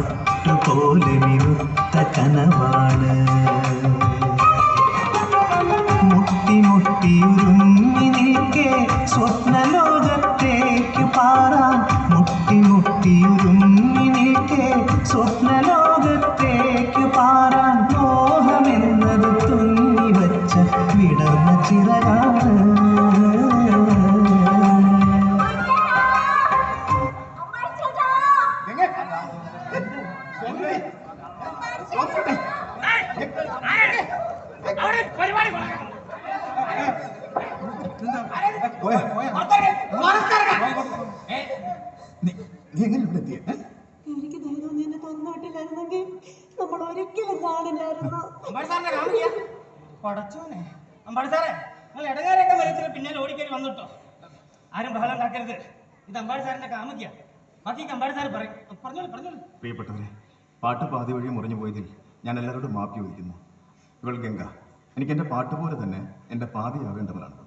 പട്ടുപോലെ മിനുത്ത കനവാണ്. മുട്ടി മുട്ടിയുരുങ്ങി നിൽക്കെ സ്വപ്നലോകത്തേക്ക് പാറാം. മുട്ടി മുട്ടിയുരുങ്ങി നിൽക്കെ സ്വപ്നലോകത്തേക്ക് എനിക്ക് ധൈര്യം നിന്നെ തന്നാട്ടില്ലായിരുന്നെങ്കിൽ നമ്മൾ ഒരിക്കലും കാണില്ലായിരുന്നു പടച്ചോനെ അമ്പാടി സാറേ നിങ്ങൾ ഇടങ്ങാരൊക്കെ മരിച്ചിട്ട് പിന്നാലെ ഓടിക്കേറി വന്നിട്ടോ ആരും ബഹളം ഉണ്ടാക്കരുത് ഇത് അമ്പാടി സാറിന്റെ കാമുകിയ ബാക്കി അമ്പാടി സാർ പറയും. പറഞ്ഞോളൂ പറഞ്ഞോളൂ. പ്രിയപ്പെട്ടവരെ പാട്ട് പാതി വഴി മുറിഞ്ഞു പോയതിൽ ഞാൻ എല്ലാവരോടും മാപ്പി ചോദിക്കുന്നു. ഇവൾ ഗംഗ. എനിക്ക് എന്റെ പാട്ട് പോലെ തന്നെ എന്റെ പാതിയാവേണ്ടവളാണ്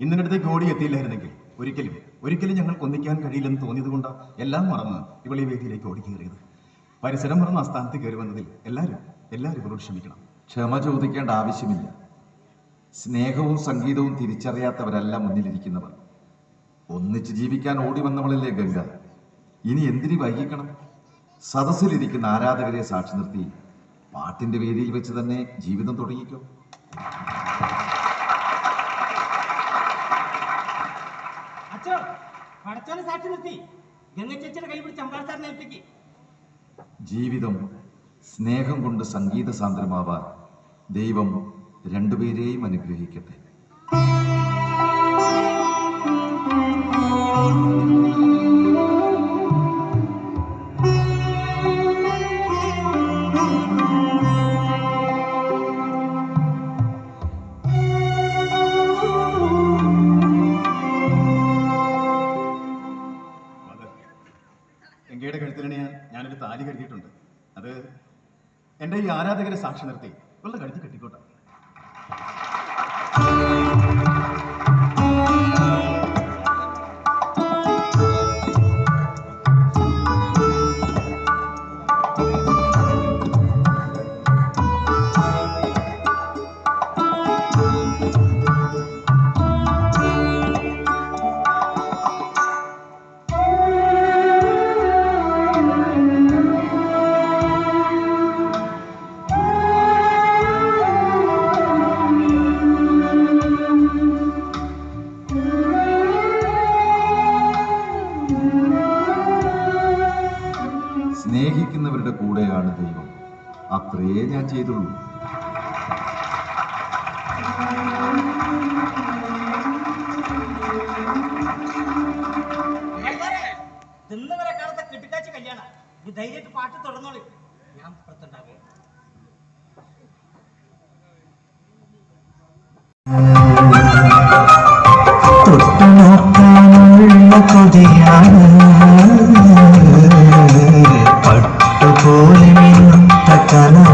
ഇന്നിന്റെ അടുത്തേക്ക് ഓടി എത്തിയില്ലായിരുന്നെങ്കിൽ ഒരിക്കലും ഒരിക്കലും ഞങ്ങൾക്ക് ഒന്നിക്കാൻ കഴിയില്ലെന്ന് തോന്നിയതുകൊണ്ട് എല്ലാം മറന്ന് ഇവൾ ഈ വേദിയിലേക്ക് ഓടി കയറിയത് പരിസരം മറന്ന് ആ സ്ഥാനത്ത് കയറി വന്നതിൽ എല്ലാവരും എല്ലാവരും ഇവരോട് ക്ഷമിക്കണം. ക്ഷമ ചോദിക്കേണ്ട ആവശ്യമില്ല. സ്നേഹവും സംഗീതവും തിരിച്ചറിയാത്തവരല്ല മുന്നിലിരിക്കുന്നവർ. ഒന്നിച്ച് ജീവിക്കാൻ ഓടി വന്നവളല്ലേ ഗംഗ. ഇനി എന്തിനു വൈകിക്കണം? സദസ്സിലിരിക്കുന്ന ആരാധകരെ സാക്ഷി നിർത്തി പാട്ടിന്റെ വേദിയിൽ വെച്ച് തന്നെ ജീവിതം തുടങ്ങിക്കോ. സാക്ഷി നിർത്തി. കൈ പിടിച്ച് അമ്പാൾ സാറിനെ ഏൽപ്പിക്ക്. ജീവിതം സ്നേഹം കൊണ്ട് സംഗീത സാന്ദ്രമാവാൻ ദൈവം രണ്ടുപേരെയും അനുഗ്രഹിക്കട്ടെ. എന്റെ ഈ ആരാധകരെ സാക്ഷി നിർത്തി. ഇവളുടെ കഴുത്തി സ്നേഹിക്കുന്നവരുടെ കൂടെയാണ് ദൈവം. അത്രയേ ഞാൻ ചെയ്തുള്ളൂ. ധൈര്യമായിട്ട് പാട്ട് തുടർന്നോളൂ. ഞാൻ പുറത്തുണ്ടാകും. തൊട്ടു നോക്കാനുള്ള കൊതിയാണ് কেন